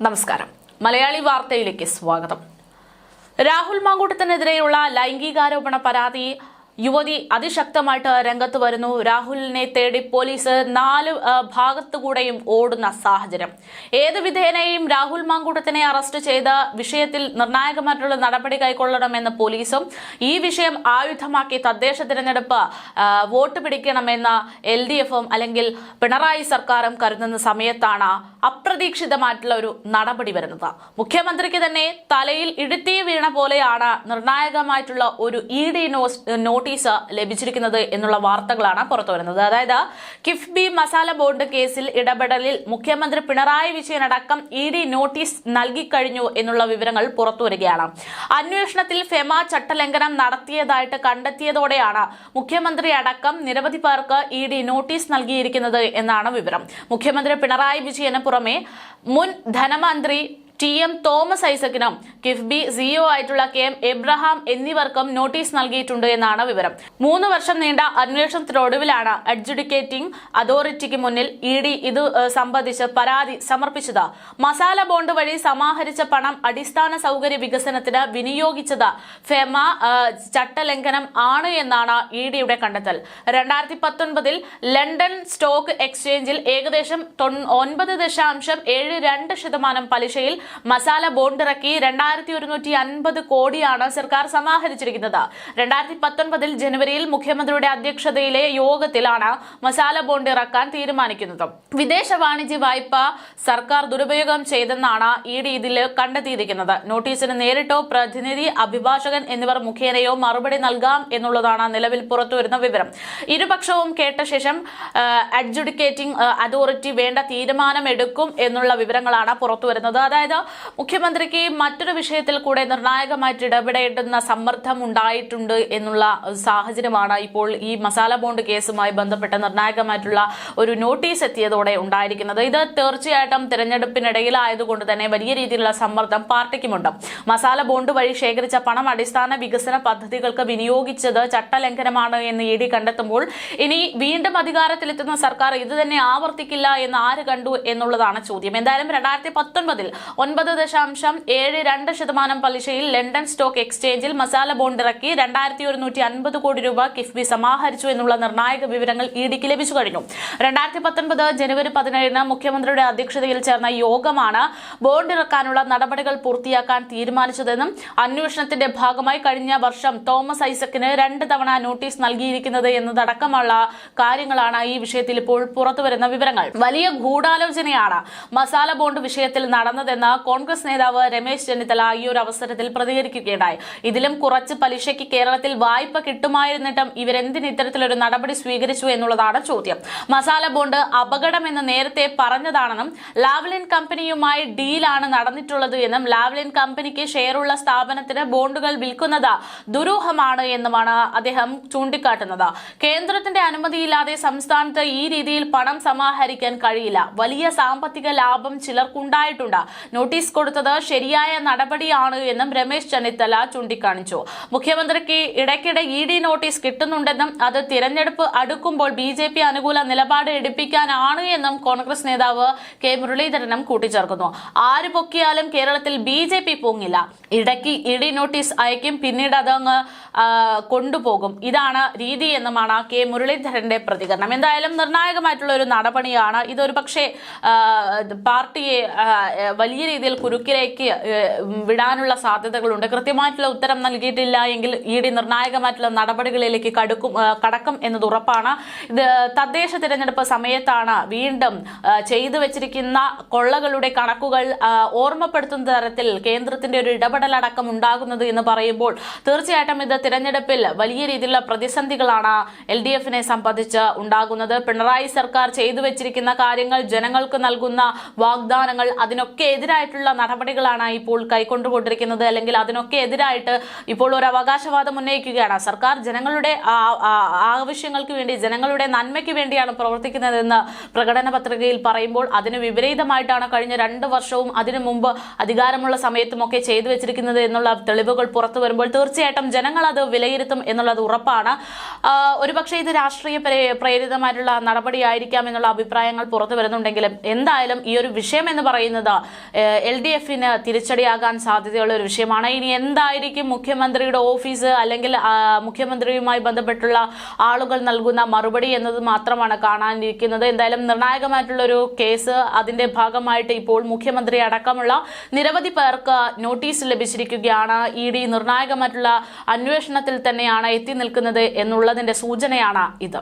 നമസ്കാരം. മലയാളി വാർത്തയിലേക്ക് സ്വാഗതം. രാഹുൽ മാങ്കൂട്ടത്തിനെതിരെയുള്ള ലൈംഗികാരോപണ പരാതി യുവതി അതിശക്തമായിട്ട് രംഗത്ത് വരുന്നു. രാഹുലിനെ തേടി പോലീസ് നാല് ഭാഗത്തുകൂടെയും ഓടുന്ന സാഹചര്യം. ഏത് വിധേനയും രാഹുൽ മാങ്കൂട്ടത്തിനെ അറസ്റ്റ് ചെയ്ത വിഷയത്തിൽ നിർണായകമായിട്ടുള്ള നടപടി കൈക്കൊള്ളണമെന്ന് പോലീസും ഈ വിഷയം ആയുധമാക്കി തദ്ദേശ തിരഞ്ഞെടുപ്പ് വോട്ട് പിടിക്കണമെന്ന എൽ ഡി എഫും അല്ലെങ്കിൽ പിണറായി സർക്കാരും കരുതുന്ന സമയത്താണ് അപ്രതീക്ഷിതമായിട്ടുള്ള ഒരു നടപടി വരുന്നത്. മുഖ്യമന്ത്രിക്ക് തന്നെ തലയിൽ ഇടുത്തി വീണ പോലെയാണ് നിർണായകമായിട്ടുള്ള ഒരു ഇ ഡി നോട്ടീസ് ലഭിച്ചിരിക്കുന്നത് എന്നുള്ള വാർത്തകളാണ് പുറത്തുവരുന്നത്. അതായത് കിഫ്ബി മസാല ബോണ്ട് കേസിൽ ഇടപെടലിൽ മുഖ്യമന്ത്രി പിണറായി വിജയൻ അടക്കം ഇ ഡി നോട്ടീസ് നൽകിക്കഴിഞ്ഞു എന്നുള്ള വിവരങ്ങൾ പുറത്തുവരികയാണ്. അന്വേഷണത്തിൽ ഫെമ ചട്ടലംഘനം നടത്തിയതായിട്ട് കണ്ടെത്തിയതോടെയാണ് മുഖ്യമന്ത്രി അടക്കം നിരവധി പേർക്ക് ഇ ഡി നോട്ടീസ് നൽകിയിരിക്കുന്നത് എന്നാണ് വിവരം. മുഖ്യമന്ത്രി പിണറായി വിജയന് പുറമെ മുൻ ധനമന്ത്രി ടി എം തോമസ് ഐസക്കിനും കിഫ്ബി സിഇഒ ആയിട്ടുള്ള കെ എം എബ്രഹാം എന്നിവർക്കും നോട്ടീസ് നൽകിയിട്ടുണ്ട് എന്നാണ് വിവരം. മൂന്ന് വർഷം നീണ്ട അന്വേഷണത്തിനൊടുവിലാണ് അഡ്ജുഡിക്കേറ്റിംഗ് അതോറിറ്റിക്ക് മുന്നിൽ ഇ ഡി ഇത് സംബന്ധിച്ച് പരാതി സമർപ്പിച്ചത്. മസാല ബോണ്ട് വഴി സമാഹരിച്ച പണം അടിസ്ഥാന സൗകര്യ വികസനത്തിന് വിനിയോഗിച്ചത് ഫെമ ചട്ടലംഘനം ആണ് എന്നാണ് ഇ ഡിയുടെ കണ്ടെത്തൽ. രണ്ടായിരത്തി പത്തൊൻപതിൽ ലണ്ടൻ സ്റ്റോക്ക് എക്സ്ചേഞ്ചിൽ ഏകദേശം ഒൻപത് ദശാംശം ഏഴ് രണ്ട് ശതമാനം പലിശയിൽ മസാല ബോണ്ട് ഇറക്കി രണ്ടായിരത്തി ഒരുന്നൂറ്റി അൻപത് കോടിയാണ് സർക്കാർ സമാഹരിച്ചിരിക്കുന്നത്. രണ്ടായിരത്തി പത്തൊൻപതിൽ ജനുവരിയിൽ മുഖ്യമന്ത്രിയുടെ അധ്യക്ഷതയിലെ യോഗത്തിലാണ് മസാല ബോണ്ട് ഇറക്കാൻ തീരുമാനിക്കുന്നത്. വിദേശ വാണിജ്യ വായ്പ സർക്കാർ ദുരുപയോഗം ചെയ്തെന്നാണ് ഇ ഡി ഇതിൽ കണ്ടെത്തിയിരിക്കുന്നത്. നോട്ടീസിന് നേരിട്ടോ പ്രതിനിധി അഭിഭാഷകൻ എന്നിവർ മുഖേനയോ മറുപടി നൽകാം എന്നുള്ളതാണ് നിലവിൽ പുറത്തുവരുന്ന വിവരം. ഇരുപക്ഷവും കേട്ട ശേഷം അഡ്ജുഡിക്കേറ്റിംഗ് അതോറിറ്റി വേണ്ട തീരുമാനമെടുക്കും എന്നുള്ള വിവരങ്ങളാണ് പുറത്തുവരുന്നത്. അതായത് മുഖ്യമന്ത്രിക്ക് മറ്റൊരു വിഷയത്തിൽ കൂടെ നിർണായകമായിട്ട് ഇടപെടേണ്ടുന്ന സമ്മർദ്ദം ഉണ്ടായിട്ടുണ്ട് എന്നുള്ള സാഹചര്യമാണ് ഇപ്പോൾ ഈ മസാല ബോണ്ട് കേസുമായി ബന്ധപ്പെട്ട് നിർണായകമായിട്ടുള്ള ഒരു നോട്ടീസ് എത്തിയതോടെ ഉണ്ടായിരിക്കുന്നത്. ഇത് തീർച്ചയായിട്ടും തിരഞ്ഞെടുപ്പിനിടയിലായതുകൊണ്ട് തന്നെ വലിയ രീതിയിലുള്ള സമ്മർദ്ദം പാർട്ടിക്കുമുണ്ട്. മസാല ബോണ്ട് വഴി ശേഖരിച്ച പണം അടിസ്ഥാന വികസന പദ്ധതികൾക്ക് വിനിയോഗിച്ചത് ചട്ടലംഘനമാണ് എന്ന് ഇ ഡി കണ്ടെത്തുമ്പോൾ ഇനി വീണ്ടും അധികാരത്തിലെത്തുന്ന സർക്കാർ ഇത് തന്നെ ആവർത്തിക്കില്ല എന്ന് ആര് കണ്ടു എന്നുള്ളതാണ് ചോദ്യം. എന്തായാലും രണ്ടായിരത്തി പത്തൊൻപതിൽ ഒൻപത് ദശാംശം ഏഴ് രണ്ട് ശതമാനം പലിശയിൽ ലണ്ടൻ സ്റ്റോക്ക് എക്സ്ചേഞ്ചിൽ മസാല ബോണ്ട് ഇറക്കി രണ്ടായിരത്തി ഒരുന്നൂറ്റി അൻപത് കോടി രൂപ കിഫ്ബി സമാഹരിച്ചു എന്നുള്ള നിർണായക വിവരങ്ങൾ ഇ ഡിക്ക് ലഭിച്ചു കഴിഞ്ഞു. രണ്ടായിരത്തി പത്തൊൻപത് ജനുവരി പതിനേഴിന് മുഖ്യമന്ത്രിയുടെ അധ്യക്ഷതയിൽ ചേർന്ന യോഗമാണ് ബോണ്ട് ഇറക്കാനുള്ള നടപടികൾ പൂർത്തിയാക്കാൻ തീരുമാനിച്ചതെന്നും അന്വേഷണത്തിന്റെ ഭാഗമായി കഴിഞ്ഞ വർഷം തോമസ് ഐസക്കിന് രണ്ട് തവണ നോട്ടീസ് നൽകിയിരിക്കുന്നത് എന്നതടക്കമുള്ള കാര്യങ്ങളാണ് ഈ വിഷയത്തിൽ ഇപ്പോൾ പുറത്തുവരുന്ന വിവരങ്ങൾ. വലിയ ഗൂഢാലോചനയാണ് മസാല ബോണ്ട് വിഷയത്തിൽ നടന്നതെന്ന് കോൺഗ്രസ് നേതാവ് രമേശ് ചെന്നിത്തല ഈ ഒരു അവസരത്തിൽ പ്രതികരിക്കുകയുണ്ടായി. ഇതിലും കുറച്ച് പലിശയ്ക്ക് കേരളത്തിൽ വായ്പ കിട്ടുമായിരുന്നിട്ടും ഇവരെന്തിന് ഇത്തരത്തിലൊരു നടപടി സ്വീകരിച്ചു എന്നുള്ളതാണ് ചോദ്യം. മസാല ബോണ്ട് അപകടമെന്ന് നേരത്തെ പറഞ്ഞതാണെന്നും ലാവ്ലിൻ കമ്പനിയുമായി ഡീലാണ് നടന്നിട്ടുള്ളത് എന്നും ലാവ്ലിൻ കമ്പനിക്ക് ഷെയറുള്ള സ്ഥാപനത്തിന് ബോണ്ടുകൾ വിൽക്കുന്നത് ദുരൂഹമാണ് എന്നുമാണ് അദ്ദേഹം ചൂണ്ടിക്കാട്ടുന്നത്. കേന്ദ്രത്തിന്റെ അനുമതിയില്ലാതെ സംസ്ഥാനത്ത് ഈ രീതിയിൽ പണം സമാഹരിക്കാൻ കഴിയില്ല. വലിയ സാമ്പത്തിക ലാഭം ചിലർക്കുണ്ടായിട്ടുണ്ട്. നോട്ടീസ് കൊടുത്തത് ശരിയായ നടപടിയാണ് എന്നും രമേശ് ചെന്നിത്തല ചൂണ്ടിക്കാണിച്ചു. മുഖ്യമന്ത്രിക്ക് ഇടയ്ക്കിടെ ഇ ഡി നോട്ടീസ് കിട്ടുന്നുണ്ടെന്നും അത് തിരഞ്ഞെടുപ്പ് അടുക്കുമ്പോൾ ബി ജെ പി അനുകൂല നിലപാട് എടുപ്പിക്കാനാണ് എന്നും കോൺഗ്രസ് നേതാവ് കെ മുരളീധരനും കൂട്ടിച്ചേർക്കുന്നു. ആര് പൊക്കിയാലും കേരളത്തിൽ ബി ജെ പി പൊങ്ങില്ല. ഇടയ്ക്ക് ഇ ഡി നോട്ടീസ് അയക്കും പിന്നീട് അതങ്ങ് കൊണ്ടുപോകും. ഇതാണ് രീതി എന്നുമാണ് കെ മുരളീധരന്റെ പ്രതികരണം. എന്തായാലും നിർണായകമായിട്ടുള്ള ഒരു നടപടിയാണ്. ഇതൊരു പക്ഷേ പാർട്ടിയെ വലിയ രീതിയിൽ കുരുക്കിലേക്ക് വിടാനുള്ള സാധ്യതകളുണ്ട്. കൃത്യമായിട്ടുള്ള ഉത്തരം നൽകിയിട്ടില്ല എങ്കിൽ ഇ ഡി നിർണായകമായിട്ടുള്ള നടപടികളിലേക്ക് കടുക്കും കടക്കും എന്നത് ഉറപ്പാണ്. ഇത് തദ്ദേശ തിരഞ്ഞെടുപ്പ് സമയത്താണ് വീണ്ടും ചെയ്തു വെച്ചിരിക്കുന്ന കൊള്ളകളുടെ കണക്കുകൾ ഓർമ്മപ്പെടുത്തുന്ന തരത്തിൽ കേന്ദ്രത്തിന്റെ ഒരു ഇടപെടലടക്കം ഉണ്ടാകുന്നത് എന്ന് പറയുമ്പോൾ തീർച്ചയായിട്ടും ഇത് തിരഞ്ഞെടുപ്പിൽ വലിയ രീതിയിലുള്ള പ്രതിസന്ധികളാണ് എൽ ഡി എഫിനെ സംബന്ധിച്ച് ഉണ്ടാകുന്നത്. പിണറായി സർക്കാർ ചെയ്തു വെച്ചിരിക്കുന്ന കാര്യങ്ങൾ ജനങ്ങൾക്ക് നൽകുന്ന വാഗ്ദാനങ്ങൾ അതിനൊക്കെ എതിരായിട്ടുള്ള നടപടികളാണ് ഇപ്പോൾ കൈക്കൊണ്ടുകൊണ്ടിരിക്കുന്നത്. അല്ലെങ്കിൽ അതിനൊക്കെ എതിരായിട്ട് ഇപ്പോൾ ഒരു അവകാശവാദം ഉന്നയിക്കുകയാണ്. സർക്കാർ ജനങ്ങളുടെ ആവശ്യങ്ങൾക്ക് വേണ്ടി ജനങ്ങളുടെ നന്മയ്ക്ക് വേണ്ടിയാണ് പ്രവർത്തിക്കുന്നതെന്ന് പ്രകടന പത്രികയിൽ പറയുമ്പോൾ അതിന് വിപരീതമായിട്ടാണ് കഴിഞ്ഞ രണ്ട് വർഷവും അതിനു മുമ്പ് അധികാരമുള്ള സമയത്തുമൊക്കെ ചെയ്തു വെച്ചിരിക്കുന്നത് എന്നുള്ള തെളിവുകൾ പുറത്തു വരുമ്പോൾ തീർച്ചയായിട്ടും ജനങ്ങൾ അത് വിലയിരുത്തും എന്നുള്ളത് ഉറപ്പാണ്. ഒരുപക്ഷെ ഇത് രാഷ്ട്രീയ പ്രേ- പ്രേരിതമായിട്ടുള്ള നടപടിയായിരിക്കാം എന്നുള്ള അഭിപ്രായങ്ങൾ പുറത്തു വരുന്നുണ്ടെങ്കിലും എന്തായാലും ഈ ഒരു വിഷയം എന്ന് പറയുന്നത് എൽ ഡി എഫിന് തിരിച്ചടിയാകാൻ സാധ്യതയുള്ള ഒരു വിഷയമാണ്. ഇനി എന്തായിരിക്കും മുഖ്യമന്ത്രിയുടെ ഓഫീസ് അല്ലെങ്കിൽ മുഖ്യമന്ത്രിയുമായി ബന്ധപ്പെട്ടുള്ള ആളുകൾ നൽകുന്ന മറുപടി എന്നത് മാത്രമാണ് കാണാനിരിക്കുന്നത്. എന്തായാലും നിർണായകമായിട്ടുള്ള ഒരു കേസ് അതിന്റെ ഭാഗമായിട്ട് ഇപ്പോൾ മുഖ്യമന്ത്രി അടക്കമുള്ള നിരവധി പേർക്ക് നോട്ടീസ് ലഭിച്ചിരിക്കുകയാണ്. ഇ ഡി നിർണായകമായിട്ടുള്ള അന്വേഷണത്തിൽ തന്നെയാണ് എത്തി നിൽക്കുന്നത് എന്നുള്ളതിന്റെ സൂചനയാണ് ഇത്.